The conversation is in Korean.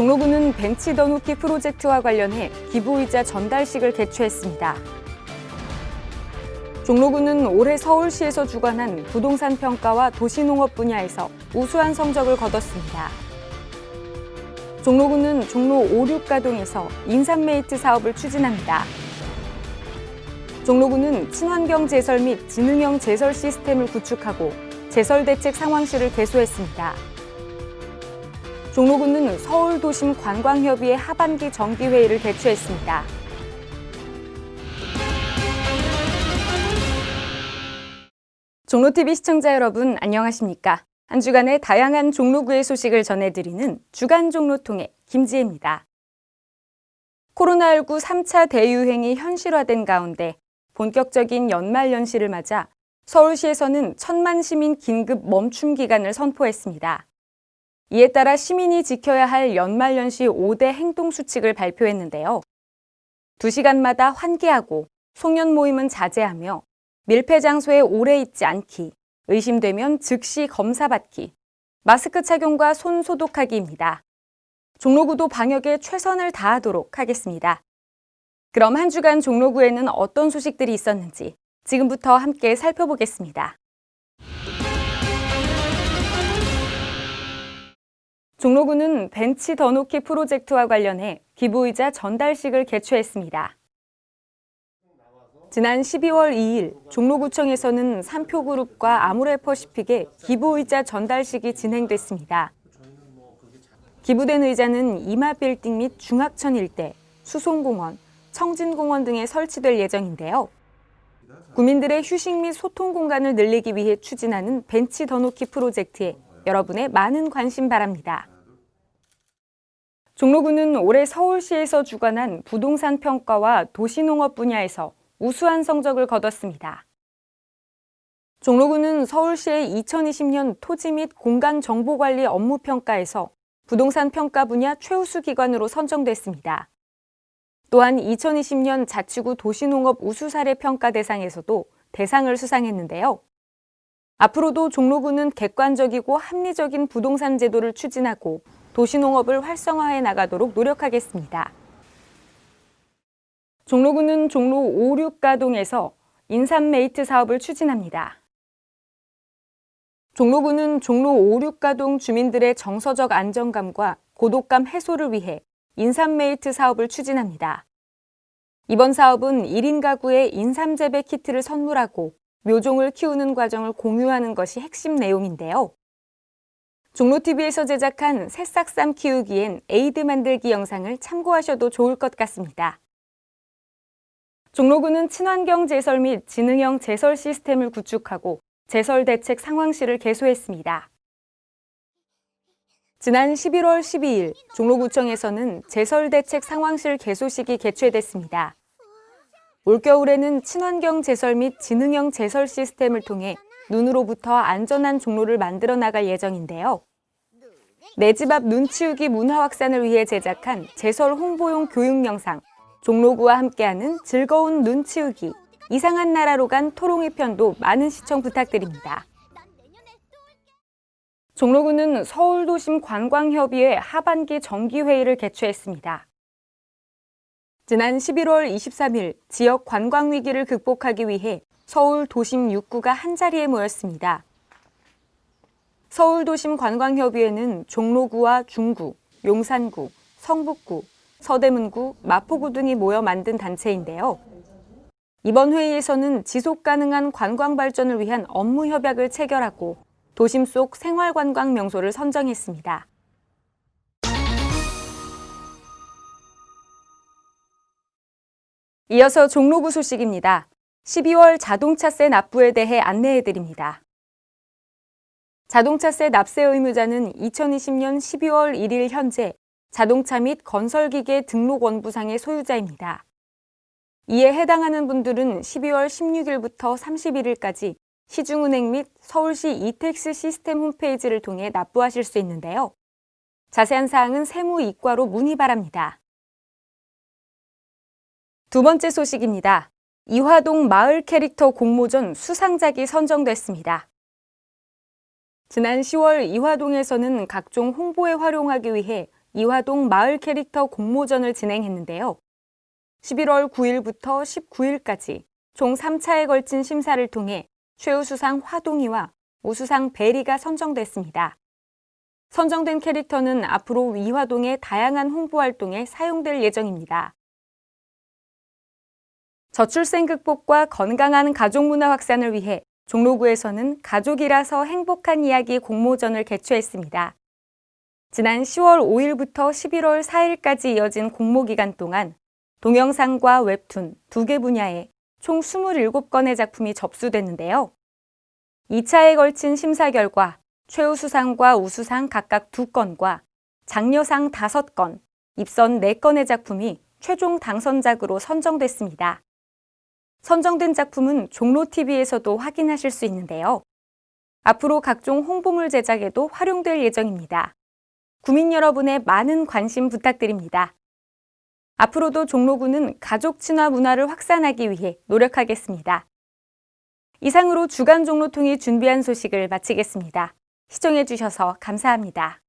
종로구는 벤치 더 놓기 프로젝트와 관련해 기부의자 전달식을 개최했습니다. 종로구는 올해 서울시에서 주관한 부동산 평가와 도시농업 분야에서 우수한 성적을 거뒀습니다. 종로구는 종로 5, 6가동에서 인삼메이트 사업을 추진합니다. 종로구는 친환경 제설 및 지능형 제설 시스템을 구축하고 제설 대책 상황실을 개소했습니다. 종로구는 서울도심 관광협의회 하반기 정기회의를 개최했습니다. 종로TV 시청자 여러분 안녕하십니까? 한 주간의 다양한 종로구의 소식을 전해드리는 주간 종로통의 김지혜입니다. 코로나19 3차 대유행이 현실화된 가운데 본격적인 연말 연시를 맞아 서울시에서는 천만 시민 긴급 멈춤 기간을 선포했습니다. 이에 따라 시민이 지켜야 할 연말 연시 5대 행동 수칙을 발표했는데요. 2시간마다 환기하고 송년 모임은 자제하며 밀폐 장소에 오래 있지 않기, 의심되면 즉시 검사 받기, 마스크 착용과 손 소독하기입니다. 종로구도 방역에 최선을 다하도록 하겠습니다. 그럼 한 주간 종로구에는 어떤 소식들이 있었는지 지금부터 함께 살펴보겠습니다. 종로구는 벤치 더 놓기 프로젝트와 관련해 기부의자 전달식을 개최했습니다. 지난 12월 2일 종로구청에서는 삼표그룹과 아모레퍼시픽의 기부의자 전달식이 진행됐습니다. 기부된 의자는 이마빌딩 및 중학천 일대, 수송공원, 청진공원 등에 설치될 예정인데요. 구민들의 휴식 및 소통 공간을 늘리기 위해 추진하는 벤치 더 놓기 프로젝트에 여러분의 많은 관심 바랍니다. 종로구는 올해 서울시에서 주관한 부동산 평가와 도시농업 분야에서 우수한 성적을 거뒀습니다. 종로구는 서울시의 2020년 토지 및 공간 정보 관리 업무 평가에서 부동산 평가 분야 최우수 기관으로 선정됐습니다. 또한 2020년 자치구 도시농업 우수 사례 평가 대상에서도 대상을 수상했는데요. 앞으로도 종로구는 객관적이고 합리적인 부동산 제도를 추진하고 도시농업을 활성화해 나가도록 노력하겠습니다. 종로구는 종로 5, 6가동에서 인삼메이트 사업을 추진합니다. 종로구는 종로 5, 6가동 주민들의 정서적 안정감과 고독감 해소를 위해 인삼메이트 사업을 추진합니다. 이번 사업은 1인 가구에 인삼 재배 키트를 선물하고 묘종을 키우는 과정을 공유하는 것이 핵심 내용인데요. 종로TV에서 제작한 새싹쌈 키우기엔 에이드 만들기 영상을 참고하셔도 좋을 것 같습니다. 종로구는 친환경 제설 및 지능형 제설 시스템을 구축하고 제설 대책 상황실을 개소했습니다. 지난 11월 12일 종로구청에서는 제설 대책 상황실 개소식이 개최됐습니다. 올겨울에는 친환경 제설 및 지능형 제설 시스템을 통해 눈으로부터 안전한 종로를 만들어 나갈 예정인데요. 내 집 앞 눈치우기 문화 확산을 위해 제작한 제설 홍보용 교육 영상 종로구와 함께하는 즐거운 눈치우기 이상한 나라로 간 토롱이 편도 많은 시청 부탁드립니다. 종로구는 서울도심 관광협의회 하반기 정기회의를 개최했습니다. 지난 11월 23일 지역 관광 위기를 극복하기 위해 서울 도심 6구가 한자리에 모였습니다. 서울도심 관광협의회는 종로구와 중구, 용산구, 성북구, 서대문구, 마포구 등이 모여 만든 단체인데요. 이번 회의에서는 지속 가능한 관광 발전을 위한 업무 협약을 체결하고 도심 속 생활 관광 명소를 선정했습니다. 이어서 종로구 소식입니다. 12월 자동차세 납부에 대해 안내해 드립니다. 자동차세 납세 의무자는 2020년 12월 1일 현재 자동차 및 건설기계 등록 원부상의 소유자입니다. 이에 해당하는 분들은 12월 16일부터 31일까지 시중은행 및 서울시 이택스 시스템 홈페이지를 통해 납부하실 수 있는데요. 자세한 사항은 세무 이과로 문의 바랍니다. 두 번째 소식입니다. 이화동 마을 캐릭터 공모전 수상작이 선정됐습니다. 지난 10월 이화동에서는 각종 홍보에 활용하기 위해 이화동 마을 캐릭터 공모전을 진행했는데요. 11월 9일부터 19일까지 총 3차에 걸친 심사를 통해 최우수상 화동이와 우수상 베리가 선정됐습니다. 선정된 캐릭터는 앞으로 이화동의 다양한 홍보 활동에 사용될 예정입니다. 저출생 극복과 건강한 가족 문화 확산을 위해 종로구에서는 가족이라서 행복한 이야기 공모전을 개최했습니다. 지난 10월 5일부터 11월 4일까지 이어진 공모 기간 동안 동영상과 웹툰 두 개 분야에 총 27건의 작품이 접수됐는데요. 2차에 걸친 심사 결과 최우수상과 우수상 각각 2건과 장려상 5건, 입선 4건의 작품이 최종 당선작으로 선정됐습니다. 선정된 작품은 종로TV에서도 확인하실 수 있는데요. 앞으로 각종 홍보물 제작에도 활용될 예정입니다. 구민 여러분의 많은 관심 부탁드립니다. 앞으로도 종로구는 가족 친화 문화를 확산하기 위해 노력하겠습니다. 이상으로 주간 종로통이 준비한 소식을 마치겠습니다. 시청해주셔서 감사합니다.